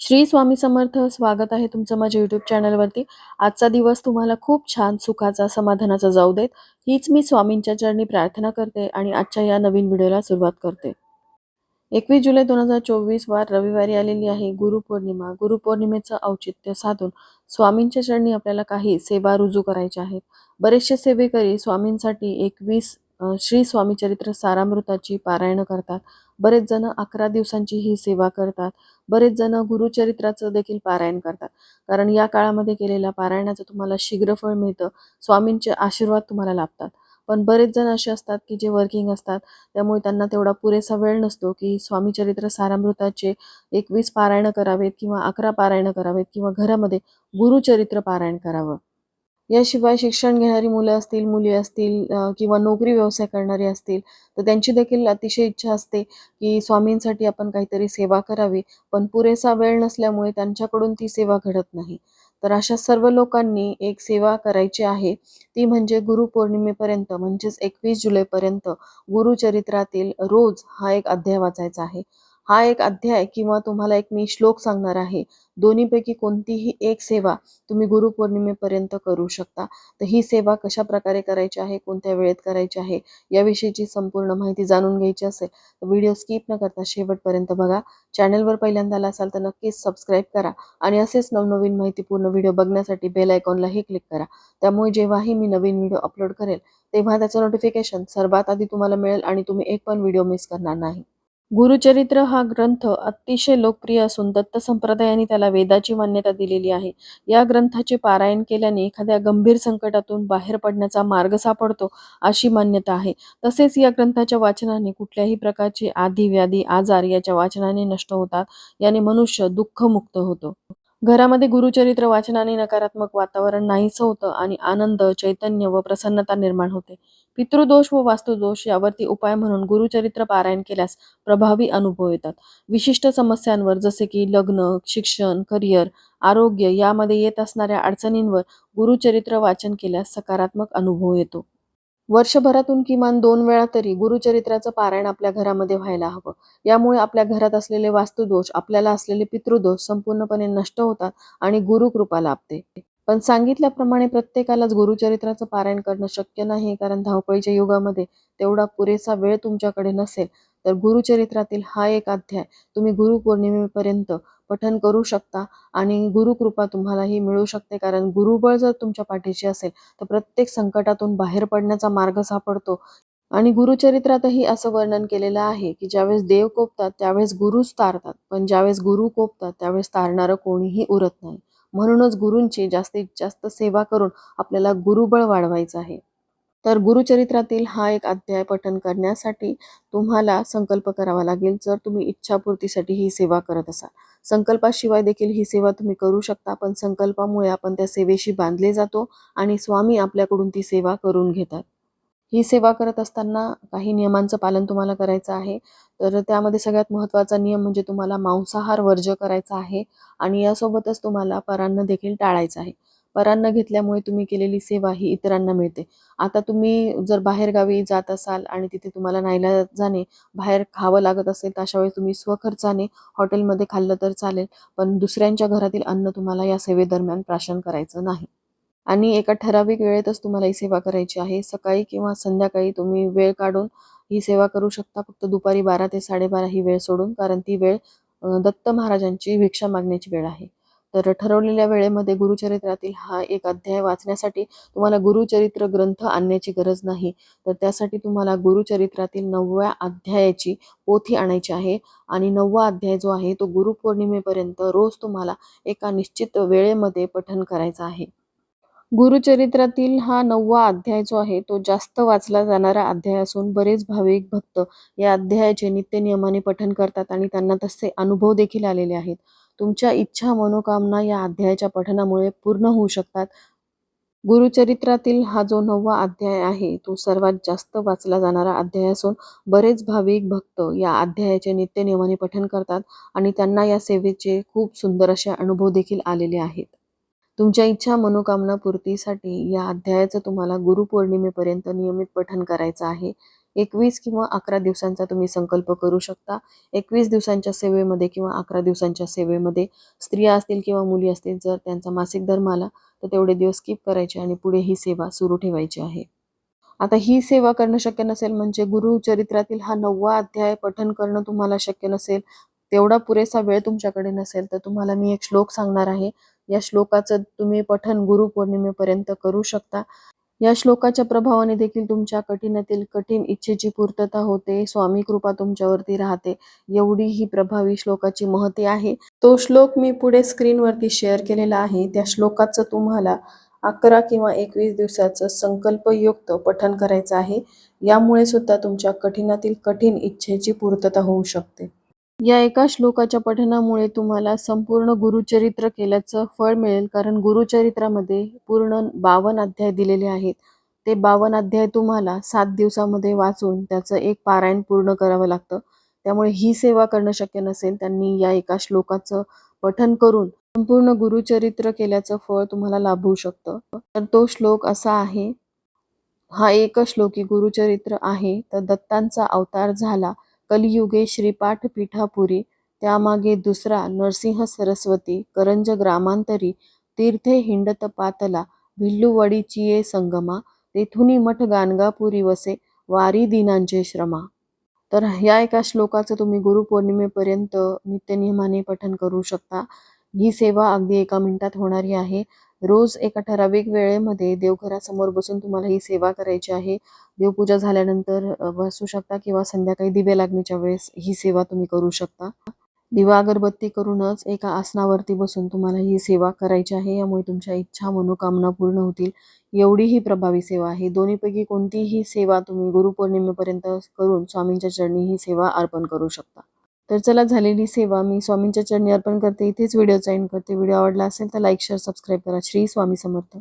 श्री स्वामी समर्थ स्वागत आहे तुमचं माझ्या युट्यूब चॅनलवरती आजचा दिवस तुम्हाला खूप छान सुखाचा समाधानाचा जाऊ देत. हीच मी स्वामींच्या चरणी प्रार्थना करते आणि आजच्या या नवीन व्हिडिओला सुरुवात करते. एकवीस जुलै दोन हजार चोवीस वार रविवारी आलेली आहे गुरुपौर्णिमा. गुरुपौर्णिमेचं औचित्य साधून स्वामींच्या चरणी आपल्याला काही सेवा रुजू करायच्या आहेत. बरेचसे सेवेकरी स्वामींसाठी एकवीस श्री स्वामीचरित्र सारामृताची पारायणं करतात. बरेच जण अकरा दिवसांची ही सेवा करतात. बरेच जण गुरुचरित्राचं देखील पारायण करतात. कारण या काळामध्ये केलेल्या पारायणाचं तुम्हाला शीघ्र फळ मिळतं. स्वामींचे आशीर्वाद तुम्हाला लाभतात. पण बरेच जण असे असतात की जे वर्किंग असतात. त्यामुळे त्यांना तेवढा पुरेसा वेळ नसतो की स्वामी चरित्र सारामृताचे एकवीस पारायण करावेत किंवा अकरा पारायण करावेत किंवा घरामध्ये गुरुचरित्र पारायण करावं. याशिवाय शिक्षण घेणारी मुलं असतील मुली असतील किंवा नोकरी व्यवसाय करणारी असतील तर त्यांची देखील अतिशय इच्छा असते की स्वामींसाठी आपण काहीतरी सेवा करावी. पण पुरेसा वेळ नसल्यामुळे त्यांच्याकडून ती सेवा घडत नाही. तर अशा सर्व लोकांनी एक सेवा करायची आहे. ती म्हणजे गुरुपौर्णिमेपर्यंत म्हणजेच एकवीस जुलैपर्यंत गुरुचरित्रातील रोज हा एक अध्याय वाचायचा आहे. हा एक अध्याय किंवा तुम्हाला एक मी श्लोक सांगणार आहे. दोन्हीपैकी कोणतीही एक सेवा तुम्ही गुरुपौर्णिमेपर्यंत करू शकता. तर ही सेवा कशा प्रकारे करायची आहे कोणत्या वेळेत करायची आहे याविषयीची संपूर्ण माहिती जाणून घ्यायची असेल तर व्हिडिओ स्किप न करता शेवटपर्यंत बघा. चॅनलवर पहिल्यांदा आला असाल तर नक्कीच सबस्क्राईब करा आणि असेच नवनवीन माहितीपूर्ण व्हिडिओ बघण्यासाठी बेल आयकॉनलाही क्लिक करा. त्यामुळे जेव्हाही मी नवीन व्हिडिओ अपलोड करेल तेव्हा त्याचं नोटिफिकेशन सर्वात आधी तुम्हाला मिळेल आणि तुम्ही एक पण व्हिडिओ मिस करणार नाही. गुरुचरित्र हा ग्रंथ अतिशय लोकप्रिय असून दत्त संप्रदायाने त्याला वेदाची मान्यता दिलेली आहे. या ग्रंथाचे पारायण केल्याने एखाद्या गंभीर संकटातून बाहेर पडण्याचा मार्ग सापडतो अशी मान्यता आहे. तसेच या ग्रंथाच्या वाचनाने कुठल्याही प्रकारचे आधी व्याधी आजार याच्या वाचनाने नष्ट होतात. याने मनुष्य दुःखमुक्त होतो. घरामध्ये गुरुचरित्र वाचनाने नकारात्मक वातावरण नाहीसं होतं आणि आनंद चैतन्य व प्रसन्नता निर्माण होते. पितृदोष व वास्तुदोष यावरती उपाय म्हणून गुरुचरित्र पारायण केल्यास प्रभावी अनुभव येतात. विशिष्ट समस्यांवर जसे की लग्न शिक्षण करिअर आरोग्य यामध्ये येत असणाऱ्या अडचणींवर गुरुचरित्र वाचन केल्यास सकारात्मक अनुभव येतो. वर्षभरातून किमान दोन वेळा तरी गुरुचरित्राचं पारायण आपल्या घरामध्ये व्हायला हवं. यामुळे आपल्या घरात असलेले वास्तुदोष आपल्याला असलेले पितृदोष संपूर्णपणे नष्ट होतात आणि गुरुकृपा लाभते. पण सांगितल्याप्रमाणे प्रत्येकालाच गुरुचरित्राचं पारायण करणं शक्य नाही कारण धावपळीच्या युगामध्ये तेवढा पुरेसा वेळ तुमच्याकडे नसेल. तर गुरुचरित्रातील हा एक अध्याय तुम्ही गुरुपौर्णिमेपर्यंत पठन करू शकता आणि गुरुकृपा तुम्हालाही मिळू शकते कारण गुरुबळ जर तुमच्या पाठीशी असेल तर प्रत्येक संकटातून बाहेर पडण्याचा मार्ग सापडतो. आणि गुरुचरित्रातही असं वर्णन केलेलं आहे की ज्यावेळेस देव कोपतात त्यावेळेस गुरुच तारतात पण ज्यावेळेस गुरु कोपतात त्यावेळेस तारणारं कोणीही उरत नाही. म्हणूनच गुरूंची जास्तीत जास्त सेवा करून आपल्याला गुरुबळ वाढवायचं आहे. तर गुरुचरित्रातील हा एक अध्याय पठन करण्यासाठी तुम्हाला संकल्प करावा लागेल. जर तुम्ही इच्छापूर्तीसाठी ही सेवा करत असाल. संकल्पाशिवाय देखील ही सेवा तुम्ही करू शकता पण संकल्पामुळे आपण त्या सेवेशी बांधले जातो आणि स्वामी आपल्याकडून ती सेवा करून घेतात. ही सेवा करत असताना काही नियमांचं पालन तुम्हाला करायचं आहे. तर त्यामध्ये सगळ्यात महत्त्वाचा नियम म्हणजे तुम्हाला मांसाहार वर्ज्य करायचा आहे आणि यासोबतच तुम्हाला परान्न देखील टाळायचं आहे. परान्न घेतल्यामुळे तुम्ही केलेली सेवा ही इतरांना मिळते. आता तुम्ही जर बाहेरगावी जात असाल आणि तिथे तुम्हाला नाहीला जाणे बाहेर खावं लागत असेल तर अशा वेळी तुम्ही स्वखर्चाने हॉटेलमध्ये खाल्लं तर चालेल पण दुसऱ्यांच्या घरातील अन्न तुम्हाला या सेवेदरम्यान प्राशन करायचं नाही. आणि एका ठराविक वेळेतच तुम्हाला ही सेवा करायची आहे. सकाळी किंवा संध्याकाळी तुम्ही वेळ काढून ही सेवा करू शकता. फक्त दुपारी बारा ते साडेबारा ही वेळ सोडून कारण ती वेळ दत्त महाराजांची भिक्षा मागण्याची वेळ आहे. तर ठरवलेल्या वेळेमध्ये गुरुचरित्रातील हा एक अध्याय वाचण्यासाठी तुम्हाला गुरुचरित्र ग्रंथ आणण्याची गरज नाही. तर त्यासाठी तुम्हाला गुरुचरित्रातील नवव्या अध्यायाची पोथी आणायची आहे. आणि नववा अध्याय जो आहे तो गुरुपौर्णिमेपर्यंत रोज तुम्हाला एका निश्चित वेळेमध्ये पठन करायचा आहे. गुरुचरित्रातील हा नववा अध्याय जो आहे तो जास्त वाचला जाणारा अध्याय असून बरेच भाविक भक्त या अध्यायाचे नित्य नियमाने पठन करतात आणि त्यांना तसे अनुभव देखील आलेले आहेत. तुमच्या इच्छा मनोकामना या अध्यायाच्या पठनामुळे पूर्ण होऊ शकतात. गुरुचरित्रातील हा जो नववा अध्याय आहे तो सर्वात जास्त वाचला जाणारा अध्याय असून बरेच भाविक भक्त या अध्यायाचे नित्य नियमाने पठन करतात आणि त्यांना या सेवेचे खूप सुंदर असे अनुभव देखील आलेले आहेत. तुमच्या इच्छा मनोकामना पूर्तीसाठी या अध्यायाचं तुम्हाला गुरुपौर्णिमेपर्यंत नियमित पठन करायचं आहे. एकवीस किंवा अकरा दिवसांचा तुम्ही संकल्प करू शकता. एकवीस दिवसांच्या सेवेमध्ये किंवा अकरा दिवसांच्या सेवेमध्ये स्त्रिया असतील किंवा मुली असतील जर त्यांचा मासिक धर्म आला तर तेवढे दिवस स्किप करायचे आणि पुढे ही सेवा सुरू ठेवायची आहे. आता ही सेवा करणं शक्य नसेल म्हणजे गुरुचरित्रातील हा नववा अध्याय पठन करणं तुम्हाला शक्य नसेल. तेवढा पुरेसा वेळ तुमच्याकडे नसेल तर तुम्हाला मी एक श्लोक सांगणार आहे. या श्लोकाचं तुम्ही पठन गुरुपौर्णिमेपर्यंत करू शकता. या श्लोकाच्या प्रभावाने देखील तुमच्या कठीणातील कठीण इच्छेची पूर्तता होते. स्वामी कृपा तुमच्यावरती राहते. एवढी ही प्रभावी श्लोकाची महती आहे. तो श्लोक मी पुढे स्क्रीनवरती शेअर केलेला आहे. त्या श्लोकाचं तुम्हाला अकरा किंवा एकवीस दिवसाचं संकल्पयुक्त पठन करायचं आहे. यामुळे सुद्धा तुमच्या कठीणातील कठीण इच्छेची पूर्तता होऊ शकते. या एका श्लोकाच्या पठनामुळे तुम्हाला संपूर्ण गुरुचरित्र केल्याचं फळ मिळेल कारण गुरुचरित्रामध्ये पूर्ण बावन अध्याय दिलेले आहेत. ते बावन अध्याय तुम्हाला सात दिवसामध्ये वाचून त्याचं एक पारायण पूर्ण करावं लागतं. त्यामुळे ही सेवा करणं शक्य नसेल त्यांनी या एका श्लोकाचं पठन करून संपूर्ण गुरुचरित्र केल्याचं फळ तुम्हाला लाभू शकतं. तर तो श्लोक असा आहे हा एक श्लोकी गुरुचरित्र आहे तर दत्तांचा अवतार झाला कलियुगे श्रीपाठ पीठापुरी त्यामागे दुसरा नरसिंह सरस्वती करंज ग्रामांतरी तीर्थे हिंडत पातला भिल्लुवडीची ये संगमा तेथुनी मठ गाणगापुरी वसे वारी दिनांचे श्रमा. तर ह्या एका श्लोकाचं तुम्ही गुरुपौर्णिमेपर्यंत नित्यनियमाने पठन करू शकता. ही सेवा अगदी एका मिनिटात होणारी आहे. रोज एका ठराविक वेळेमध्ये देवघरासमोर बसून तुम्हाला ही सेवा करायची आहे. देवपूजा झाल्यानंतर बसू शकता किंवा संध्याकाळी दिवे लागण्याच्या वेळेस ही सेवा तुम्ही करू शकता. दिवा अगरबत्ती करूनच एका आसनावरती बसून तुम्हाला ही सेवा करायची आहे. यामुळे तुमच्या इच्छा मनोकामना पूर्ण होतील. एवढी ही प्रभावी सेवा आहे. दोन्हीपैकी कोणतीही सेवा तुम्ही गुरुपौर्णिमेपर्यंत करून स्वामींच्या चरणी ही सेवा अर्पण करू शकता. तर चला झालेली सेवा मी स्वामींच्या चरणी अर्पण करते. इथेच व्हिडिओचा एंड करते. व्हिडिओ आवडला असेल तर लाईक शेअर सबस्क्राईब करा. श्री स्वामी समर्थ.